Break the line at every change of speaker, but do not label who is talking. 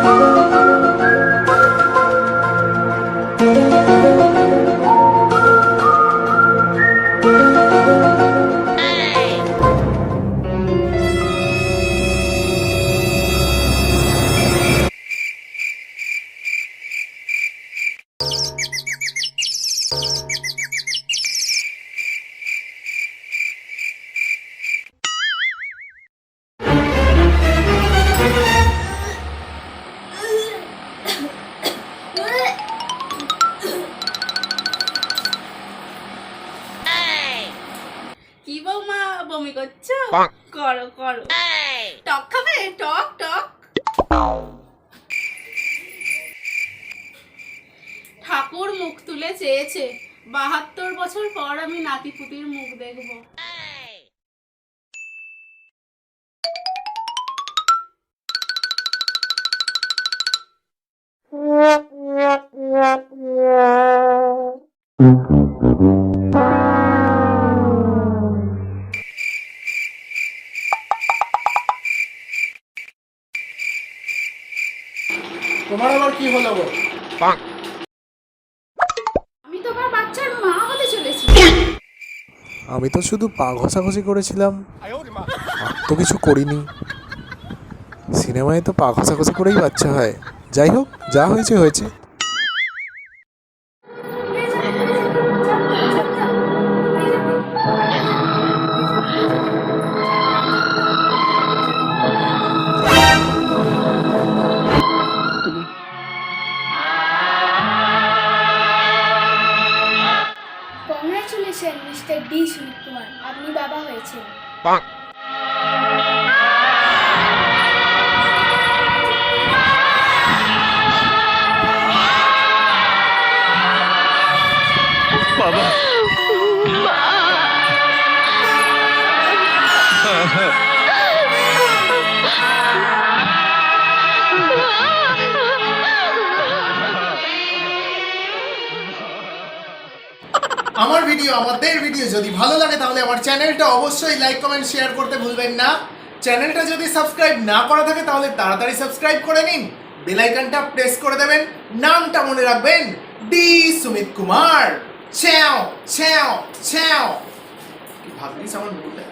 Thank you. বমি করছ? করো করো। টক খাবে? টক টক। ঠাকুর মুখ তুলে চেয়েছে। বাহাত্তর বছর পর আমি নাতি পুতির মুখ দেখব।
তোমার আবার কি হলো গো?
আমি তোমার বাচ্চার মা হতে চলেছি।
আমি তো শুধু পা ঘষাঘষি করেছিলাম। আর তো কিছু করিনি। সিনেমায় তো পা ঘষাঘষি করেই বাচ্চা হয়। যাই হোক যা হয়েছে হয়েছে।
Congratulation mister D Sunit Kumar আপনি বাবা হয়েছেন।
আমার ভিডিও আমাদের ভিডিও যদি ভালো লাগে, তাহলে আমার চ্যানেলটা অবশ্যই লাইক কমেন্ট শেয়ার করতে ভুলবেন না। চ্যানেলটা যদি সাবস্ক্রাইব না করা থাকে, তাহলে তাড়াতাড়ি সাবস্ক্রাইব করে নিন। বেলাইকানটা প্রেস করে দেবেন। নামটা মনে রাখবেন ডি সুমিত কুমার। ছ্যাও ছ্যাও ছ্যাও কি আমার মুখটা?